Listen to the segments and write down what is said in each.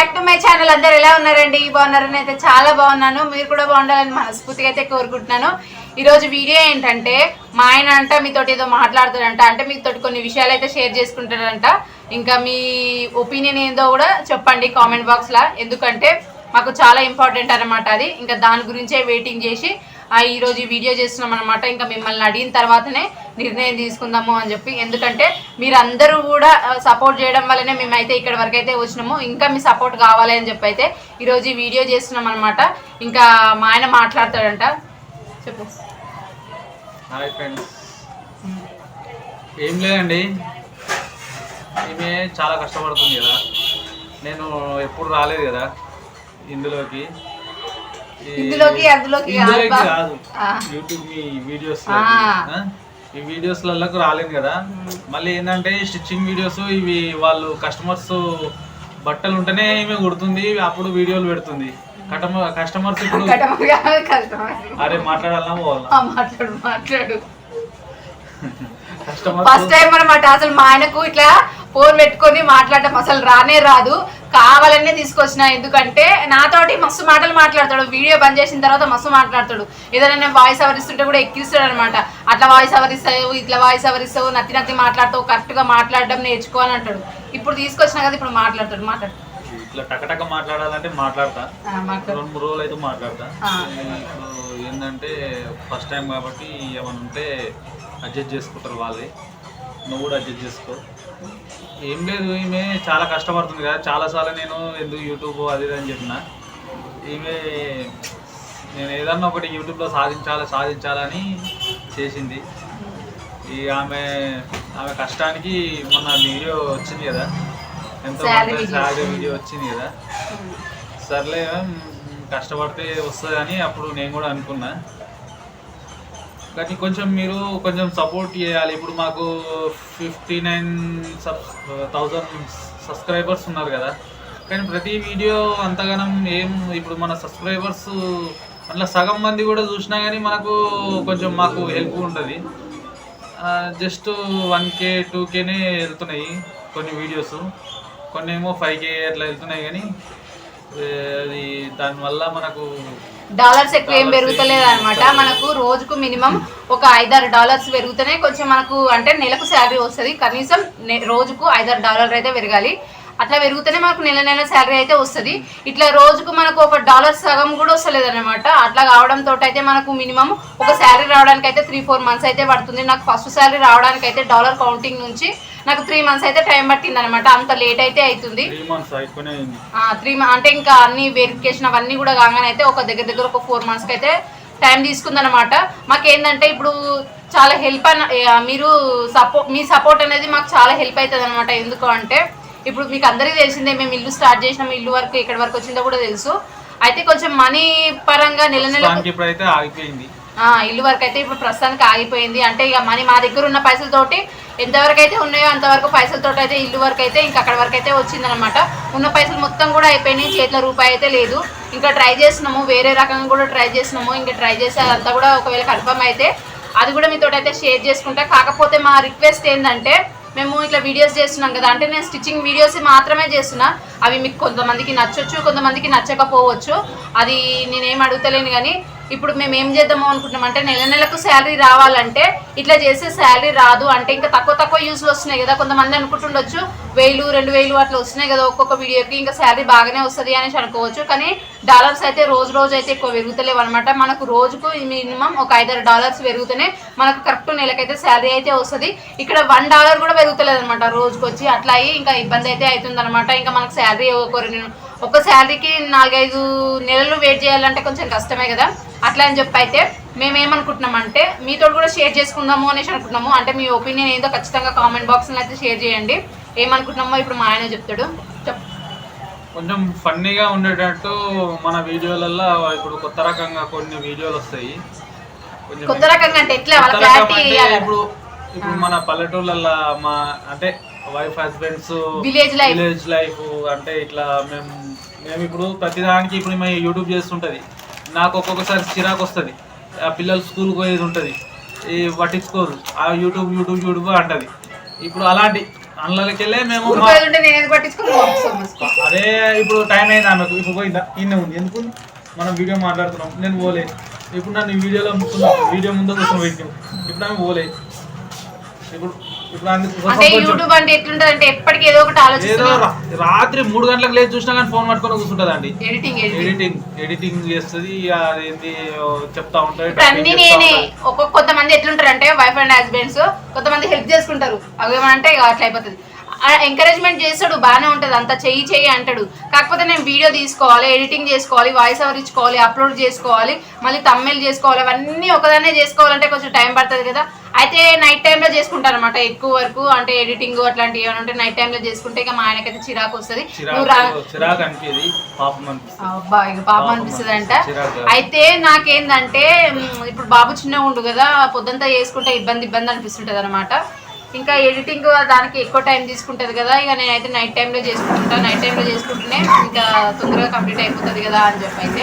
Back to my channel అందరు ఎలా ఉన్నారండి? బాగున్నారని అయితే చాలా బాగున్నాను. మీరు కూడా బాగుండాలని మనస్ఫూర్తిగా అయితే కోరుకుంటున్నాను. ఈరోజు వీడియో ఏంటంటే మా ఆయన అంట మీతోటి ఏదో మాట్లాడుతాడంట అంటే మీతో కొన్ని విషయాలు అయితే షేర్ చేసుకుంటాడంట. ఇంకా మీ ఒపీనియన్ ఏందో కూడా చెప్పండి కామెంట్ బాక్స్లో. ఎందుకంటే మాకు చాలా ఇంపార్టెంట్ అనమాట అది. ఇంకా దాని గురించే వెయిటింగ్ చేసి ఆ ఈ వీడియో చేస్తున్నాం అనమాట ఇంకా మిమ్మల్ని అడిగిన తర్వాతనే నిర్ణయం తీసుకుందాము అని చెప్పి. ఎందుకంటే మీరందరూ కూడా సపోర్ట్ చేయడం వల్లనే మేమైతే ఇక్కడ వరకు అయితే వచ్చినాము. ఇంకా మీ సపోర్ట్ కావాలి అని చెప్పి అయితే ఈరోజు ఈ వీడియో చేస్తున్నాం అనమాట ఇంకా మా ఆయన మాట్లాడతాడంట. చెప్పు. Hi friends. ఏం లేదండి. ఈమె చాలా కష్టపడుతుంది కదా. నేను ఎప్పుడు రాలేదు కదా ఇందులోకి. ఇందులోకి, అందులోకి కాదు. యూట్యూబ్ మీ వీడియోస్. ఈ వీడియోస్లకు రాలేదు కదా. మళ్ళీ ఏంటంటే స్టిచ్చింగ్ వీడియోస్ ఇవి వాళ్ళు కస్టమర్స్ బట్టలు ఉంటేనే ఈమె కుడుతుంది అప్పుడు వీడియోలు పెడుతుంది. కస్టమర్ కస్టమర్స్ ఇప్పుడు? అరే ఆ, మాట్లాడు మాట్లాడు. ఫస్ట్ టైం అనమాట అసలు మా ఆయనకు ఇట్లా ఫోన్ పెట్టుకొని మాట్లాడటం అసలు రానే రాదు. కావాలనే తీసుకొచ్చిన. ఎందుకంటే నాతోటి మస్తు మాటలు మాట్లాడతాడు. వీడియో బంద్ చేసిన తర్వాత మస్తు మాట్లాడతాడు. ఏదైనా నేను వాయిస్ అవరిస్తుంటే కూడా ఎక్కిస్తాడు అనమాట అట్లా వాయిస్ అవరిస్తావు ఇట్లా వాయిస్ అవరిస్తావు నత్తి నత్తి మాట్లాడతావు కరెక్ట్గా మాట్లాడడం నేర్చుకో అని అంటాడు. ఇప్పుడు తీసుకొచ్చినా కదా ఇప్పుడు మాట్లాడతాడు మాట్లాడు. ఇట్లా టకటక మాట్లాడాలంటే మాట్లాడతా. రెండు మూడు రోజులు అయితే మాట్లాడతా. ఇప్పుడు ఏంటంటే ఫస్ట్ టైం కాబట్టి ఏమైనా ఉంటే అడ్జస్ట్ చేసుకుంటారు వాళ్ళే. నువ్వు కూడా అడ్జస్ట్ చేసుకో. ఏం లేదు ఈమె చాలా కష్టపడుతుంది కదా. చాలాసార్లు నేను ఎందుకు యూట్యూబ్ అది ఇది అని చెప్పిన. ఈమె నేను ఏదన్నా ఒకటి యూట్యూబ్లో సాధించాలి సాధించాలని చేసింది. ఈ ఆమె ఆమె కష్టానికి మొన్న వీడియో వచ్చింది కదా. ఎంతో. శాలరీ వీడియో వచ్చింది కదా. సర్లే కష్టపడితే వస్తుందని అప్పుడు నేను కూడా అనుకున్నా. కానీ కొంచెం మీరు కొంచెం సపోర్ట్ చేయాలి. ఇప్పుడు మాకు fifty nine sub thousand subscribers ఉన్నారు కదా. కానీ ప్రతి వీడియో అంతగానం ఏం ఇప్పుడు మన సబ్స్క్రైబర్స్ అట్లా సగం మంది కూడా చూసినా కానీ మనకు కొంచెం మాకు హెల్ప్ ఉంటుంది. జస్ట్ వన్ కే టూ కేనే వెళ్తున్నాయి కొన్ని వీడియోస్ కొన్ని ఏమో ఫైవ్ కే అట్లా వెళ్తున్నాయి కానీ అది దానివల్ల మనకు డాలర్స్ ఎక్కువ ఏం పెరుగుతలేదు అనమాట మనకు రోజుకు మినిమం ఒక ఐదారు డాలర్స్ పెరుగుతూనే కొంచెం మనకు అంటే నెలకు శాలరీ వస్తుంది. కనీసం రోజుకు ఐదారు డాలర్ అయితే పెరగాలి. అట్లా పెరుగుతూనే మనకు నెల నెల శాలరీ అయితే వస్తుంది. ఇట్లా రోజుకు మనకు ఒక డాలర్ సగం కూడా వస్తలేదు అనమాట అట్లా కావడంతో అయితే మనకు మినిమం ఒక శాలరీ రావడానికి అయితే త్రీ ఫోర్ మంత్స్ అయితే పడుతుంది. నాకు ఫస్ట్ శాలరీ రావడానికి అయితే డాలర్ కౌంటింగ్ నుంచి నాకు త్రీ మంత్స్ అయితే టైం పట్టింది అనమాట అంత లేట్ అయితే అవుతుంది త్రీ అంటే ఇంకా అన్ని వెరిఫికేషన్ అవన్నీ కూడా కాగానే అయితే ఒక దగ్గర దగ్గర ఒక ఫోర్ మంత్స్కి అయితే టైం తీసుకుందనమాట మాకేందంటే ఇప్పుడు చాలా హెల్ప్ అన్న మీరు సపోర్ట్ మీ సపోర్ట్ అనేది మాకు చాలా హెల్ప్ అవుతుంది అనమాట ఎందుకు అంటే ఇప్పుడు మీకు అందరికీ తెలిసిందే మేము ఇల్లు స్టార్ట్ చేసినాం ఇల్లు వరకు ఎక్కడి వరకు వచ్చిందో కూడా తెలుసు. అయితే కొంచెం మనీ పరంగా నెల నెల ఇప్పుడైతే ఆగిపోయింది. ఇల్లు వరకు అయితే ఇప్పుడు ప్రస్తుతానికి ఆగిపోయింది. అంటే ఇక మనీ మా దగ్గర ఉన్న పైసలతోటి ఎంతవరకు అయితే ఉన్నాయో అంతవరకు పైసలతో అయితే ఇల్లు వరకు అయితే ఇంకా అక్కడ వరకు అయితే వచ్చిందనమాట ఉన్న పైసలు మొత్తం కూడా అయిపోయినాయి చేతిలో రూపాయి అయితే లేదు. ఇంకా ట్రై చేస్తున్నాము వేరే రకంగా కూడా ట్రై చేస్తున్నాము. ఇంకా ట్రై చేసి అదంతా కూడా ఒకవేళ కన్ఫర్మ్ అయితే అది కూడా మీతో అయితే షేర్ చేసుకుంటా. కాకపోతే మా రిక్వెస్ట్ ఏంటంటే మేము ఇట్లా వీడియోస్ చేస్తున్నాం కదా. అంటే నేను స్టిచ్చింగ్ వీడియోస్ మాత్రమే చేస్తున్నా. అవి మీకు కొంతమందికి నచ్చొచ్చు కొంతమందికి నచ్చకపోవచ్చు. అది నేనేం అడుగుతలేను కానీ ఇప్పుడు మేము ఏం చేద్దాము అనుకుంటున్నాం అంటే నెల నెలకు శాలరీ రావాలంటే ఇట్లా చేసే శాలరీ రాదు అంటే ఇంకా తక్కువ తక్కువ యూస్లు వస్తున్నాయి కదా కొంతమంది అనుకుంటుండొచ్చు వేలు రెండు వేలు అట్లా వస్తున్నాయి కదా ఒక్కొక్క వీడియోకి ఇంకా శాలరీ బాగానే వస్తుంది అనేసి అనుకోవచ్చు కానీ డాలర్స్ అయితే రోజు రోజు అయితే ఎక్కువ పెరుగుతలేవు అనమాట మనకు రోజుకు మినిమం ఒక ఐదారు డాలర్స్ పెరుగుతూనే మనకు కరెక్ట్ నెలకైతే శాలరీ అయితే వస్తుంది. ఇక్కడ వన్ డాలర్ కూడా పెరుగుతలేదు అనమాట రోజుకొచ్చి అట్లా అయ్యి ఇంకా ఇబ్బంది అయితే అవుతుంది అనమాట ఇంకా మనకు శాలరీ ఒక రెండు ఒక శాలరీకి నాలుగైదు నెలలు వెయిట్ చేయాలంటే కొంచెం కష్టమే కదా. అట్లా అని చెప్పి అయితే మేము ఏమనుకుంటున్నాం అంటే మీతో కూడా షేర్ చేసుకుందాము అనేసి అనుకుంటున్నాము. అంటే మీ ఒపీనియన్ ఏందో ఖచ్చితంగా కామెంట్ బాక్స్లో అయితే షేర్ చేయండి. ఏమనుకుంటున్నామో ఇప్పుడు మా ఆయన చెప్తాడు. చెప్ కొంచెం ఫన్నీగా ఉండేటట్టు మన వీడియోలలో ఇప్పుడు కొత్త రకంగా కొన్ని వీడియోలు వస్తాయి. కొత్త రకంగా అంటే ఎట్లా? ఇప్పుడు ఇప్పుడు మన పల్లెటూళ్ళల్లో మా అంటే వైఫ్ హస్బెండ్స్. విలేజ్ లైఫ్ అంటే ఇట్లా మేము మేము ఇప్పుడు ప్రతిదానికి ఇప్పుడు మేము యూట్యూబ్ చేస్తుంటది. నాకు ఒక్కొక్కసారి చిరాకు వస్తుంది. ఆ పిల్లలు స్కూల్కి పోయేది ఉంటుంది. ఈ పట్టించుకోరు. ఆ యూట్యూబ్ యూట్యూబ్ యూట్యూబ్ అంటది. ఇప్పుడు అలాంటి అందులోకి వెళ్ళే మేము అదే ఇప్పుడు టైం అయింది ఆమెకు ఇప్పుడు పోయిందా ఇన్నే ఉంది. ఎందుకు? మనం వీడియో మాట్లాడుతున్నాం. నేను పోలే. ఇప్పుడు నన్ను ఈ వీడియోలో ముక్కున్నా వీడియో ముందు కోసం పెట్టాం ఇప్పుడు ఆమె పోలే. ఇప్పుడు అంటే యూట్యూబ్ అంటే ఎట్లుంటది అంటే ఎప్పటికీ ఏదో ఒకటి ఏదో ఆలోచిస్తున్నా రాత్రి మూడు గంటలకు లేచి చూసినా కానీ ఫోన్ పట్టుకొని కూర్చుంటుంది అండి ఎడిటింగ్ ఎడిటింగ్ ఎడిటింగ్ ఎడిటింగ్ చేస్తుంది అదేంటి ఓ చెప్తా ఇప్పుడు అన్ని నేనే. ఒక్కొక్క కొంతమంది ఎట్లుంటారు అంటే వైఫ్ అండ్ హస్బెండ్స్ కొంతమంది హెల్ప్ చేసుకుంటారు. అవి ఏమంటే ఇక అట్లా అయిపోతుంది. ఎంకరేజ్మెంట్ చేస్తాడు బాగానే ఉంటుంది. అంత చెయ్యి చెయ్యి అంటాడు. కాకపోతే నేను వీడియో తీసుకోవాలి ఎడిటింగ్ చేసుకోవాలి వాయిస్ ఓవర్ ఇచ్చుకోవాలి అప్లోడ్ చేసుకోవాలి మళ్ళీ తమ్మెల్ చేసుకోవాలి అవన్నీ ఒకదానే చేసుకోవాలంటే కొంచెం టైం పడుతుంది కదా. అయితే నైట్ టైంలో చేసుకుంటాను అనమాట ఎక్కువ వరకు అంటే ఎడిటింగ్ అట్లాంటివి ఏమైనా ఉంటే నైట్ టైంలో చేసుకుంటే ఇక మా ఆయనకైతే చిరాకు వస్తుంది. అబ్బా ఇక పాపం అనిపిస్తుంది అంట. అయితే నాకేందంటే ఇప్పుడు బాబు చిన్నగా ఉండు కదా పొద్దుంతా చేసుకుంటే ఇబ్బంది ఇబ్బంది అనిపిస్తుంటది అనమాట ఇంకా ఎడిటింగ్ దానికి ఎక్కువ టైం తీసుకుంటది కదా. ఇక నేనైతే నైట్ టైంలో చేసుకుంటా. నైట్ టైంలో చేసుకుంటేనే ఇంకా తొందరగా కంప్లీట్ అయిపోతుంది కదా అని చెప్పి అయితే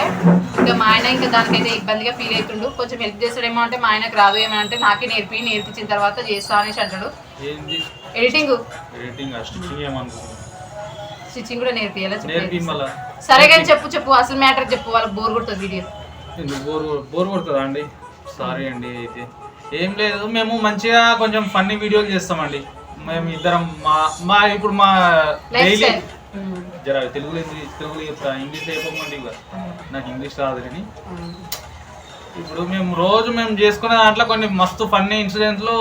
ఇంకా మా ఆయన ఇంకా దానికైతే ఇబ్బందిగా ఫీల్ అవుతుండు కొంచెం హెల్ప్ చేస్తాడేమో అంటే మా ఆయనకు రాదు ఏమంటే నాకే నేర్పి నేర్పించిన తర్వాత చేస్తా అనేసి అంటాడు. ఎడిటింగ్ స్టిచ్చింగ్ కూడా నేర్పియాలా? సరే కానీ చెప్పు చెప్పు. అసలు మ్యాటర్ చెప్పు. వాళ్ళకి బోర్ కొడుతుంది వీడియో. బోర్ బోర్ కొడుతుందా అండి? సారీ అండి అయితే. ఏం లేదు మేము మంచిగా కొంచెం ఫన్నీ వీడియోలు చేస్తామండి. మేము ఇద్దరం మా మా ఇప్పుడు మా డైలీ జర తెలుగులో తెలుగులో చెప్తా ఇంగ్లీష్ అయిపోమండి ఇక. నాకు ఇంగ్లీష్ రాదు కానీ. ఇప్పుడు మేము రోజు మేము చేసుకునే దాంట్లో కొన్ని మస్తు ఫన్నీ ఇన్సిడెంట్లు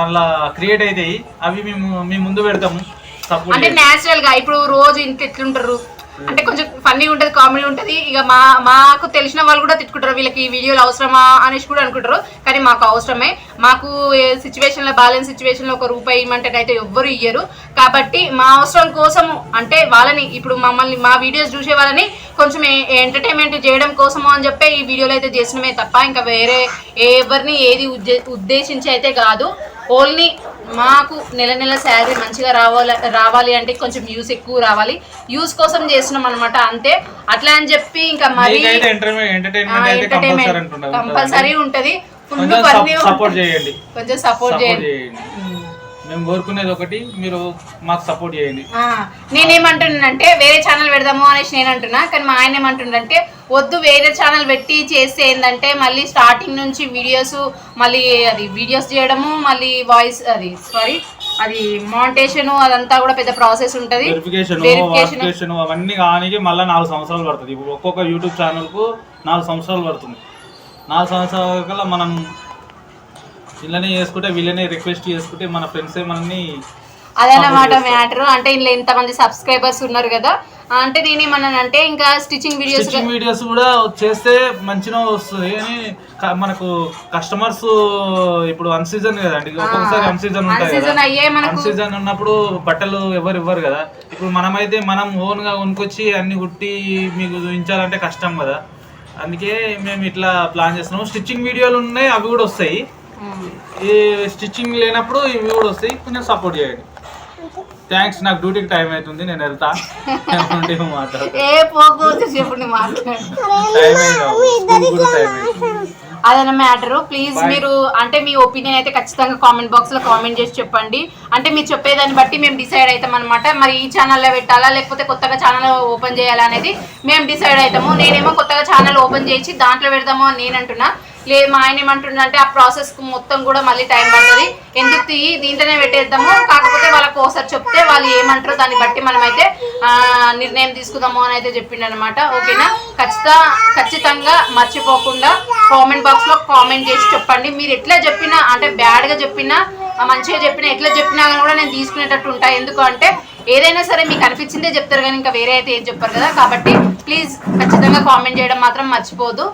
అలా క్రియేట్ అవుతాయి అవి మేము మీ ముందు పెడతాము. అంటే నేచురల్గా ఇప్పుడు రోజు ఇంత ఎట్లుంటారు అంటే కొంచెం ఫన్నీ ఉంటది కామెడీ ఉంటది. ఇక మా మాకు తెలిసిన వాళ్ళు కూడా తిట్టుకుంటారు వీళ్ళకి ఈ వీడియోలు అవసరమా అనేసి కూడా అనుకుంటారు. కానీ మాకు అవసరమే. మాకు సిచ్యువేషన్లో బ్యాలెన్స్ సిచ్యువేషన్లో ఒక రూపాయి ఇవ్వమంటే అయితే ఎవ్వరు ఇయ్యరు. కాబట్టి మా అవసరం కోసము అంటే వాళ్ళని ఇప్పుడు మమ్మల్ని మా వీడియోస్ చూసే వాళ్ళని కొంచెం ఎంటర్టైన్మెంట్ చేయడం కోసము అని చెప్పి ఈ వీడియోలు అయితే చేసినమే తప్ప ఇంకా వేరే ఎవరిని ఏది ఉద్దేశించి అయితే కాదు. ఓన్లీ మాకు నెల నెల శాలరీ మంచిగా రావాలి రావాలి అంటే కొంచెం యూస్ ఎక్కువ రావాలి. యూస్ కోసం చేస్తున్నాం అనమాట అంతే. అట్లా అని చెప్పి ఇంకా మరి ఎంటర్టైన్మెంట్ కంపల్సరీ ఉంటది? ఫుల్ కొంచెం సపోర్ట్ చేయండి. కొంచెం సపోర్ట్ సపోర్ట్ చేయండి. చేయండి. మేము కోరుకునేది ఒకటి మీరు మాకు సపోర్ట్ చేయండి. నేనేమంటున్నానంటే వేరే ఛానల్ పెడదాము అనేసి నేను అంటున్నా కానీ మా ఆయన ఏమంటుండంటే వద్దు వేరే ఛానల్ పెట్టి చేస్తే ఏంటంటే మళ్ళీ స్టార్టింగ్ నుంచి వీడియోస్ మళ్ళీ అది వీడియోస్ చేయడము మళ్ళీ వాయిస్ అది సారీ అది మాంటేషన్ అదంతా కూడా పెద్ద ప్రాసెస్ ఉంటుంది. వెరిఫికేషన్ అవన్నీ కానికి మళ్ళీ నాలుగు సంవత్సరాలు పడుతుంది. ఇప్పుడు ఒక్కొక్క యూట్యూబ్ ఛానల్కు నాలుగు సంవత్సరాలు పడుతుంది. నాలుగు సంవత్సరాల మనం వీళ్ళనే చేసుకుంటే వీళ్ళనే రిక్వెస్ట్ చేసుకుంటే మన ఫ్రెండ్సే మనల్ని అదన్నమాట మ్యాటర్. అంటే ఇందులో ఇంతమంది సబ్స్క్రైబర్స్ ఉన్నారు కదా. అంటే నేను ఏమన్నానంటే ఇంకా స్టిచ్చింగ్ వీడియోస్ స్టిచ్చింగ్ వీడియోస్ కూడా చేస్తే మంచిగా వస్తుంది కానీ మనకు కస్టమర్స్ ఇప్పుడు అన్ సీజన్ కదండి. ఒక్కొక్కసారి అన్ సీజన్ ఉంటాయి సీజన్ కదా. అయ్యే మనకు అన్ సీజన్ ఉన్నప్పుడు బట్టలు ఎవరు ఇవ్వరు కదా. ఇప్పుడు మనమైతే మనం ఓన్గా కొనుక్కొచ్చి అన్ని కుట్టి మీకు చూపించాలంటే కష్టం కదా. అందుకే మేము ఇట్లా ప్లాన్ చేస్తున్నాం స్టిచ్చింగ్ వీడియోలు ఉన్నాయి అవి కూడా వస్తాయి. ఈ స్టిచ్చింగ్ లేనప్పుడు ఇవి కూడా వస్తాయి. కొంచెం సపోర్ట్ చేయండి. థ్యాంక్స్ నాకు డ్యూటీకి టైం అవుతుంది నేను వెళ్తా. అదన్న మ్యాటర్. ప్లీజ్ మీరు అంటే మీ ఒపీనియన్ అయితే ఖచ్చితంగా కామెంట్ బాక్స్లో కామెంట్ చేసి చెప్పండి. అంటే మీరు చెప్పేదాన్ని బట్టి మేము డిసైడ్ అవుతాం అనమాట మరి ఈ ఛానల్లో పెట్టాలా లేకపోతే కొత్తగా ఛానల్ ఓపెన్ చేయాలా అనేది మేము డిసైడ్ అవుతాము. నేనేమో కొత్తగా ఛానల్ ఓపెన్ చేసి దాంట్లో పెడదాము అని నేను అంటున్నా. లేదు మా ఆయన ఏమంటుండంటే ఆ ప్రాసెస్ మొత్తం కూడా మళ్ళీ టైం పడుతుంది. ఎందుకు తీయి దీంట్లోనే పెట్టేద్దాము. కాకపోతే వాళ్ళకి ఒకసారి చెప్తే వాళ్ళు ఏమంటారో దాన్ని బట్టి మనమైతే నిర్ణయం తీసుకుందాము అని అయితే చెప్పిండు అనమాట ఓకేనా? ఖచ్చిత ఖచ్చితంగా మర్చిపోకుండా కామెంట్ బాక్స్లో కామెంట్ చేసి చెప్పండి. మీరు ఎట్లా చెప్పినా అంటే బ్యాడ్గా చెప్పినా మంచిగా చెప్పినా ఎట్లా చెప్పినా కానీ కూడా నేను తీసుకునేటట్టు ఉంటాను ఎందుకంటే ఏదైనా సరే మీకు అనిపించిందే చెప్తారు కానీ ఇంకా వేరే అయితే ఏం చెప్పారు కదా. కాబట్టి ప్లీజ్ ఖచ్చితంగా కామెంట్ చేయడం మాత్రం మర్చిపోదు.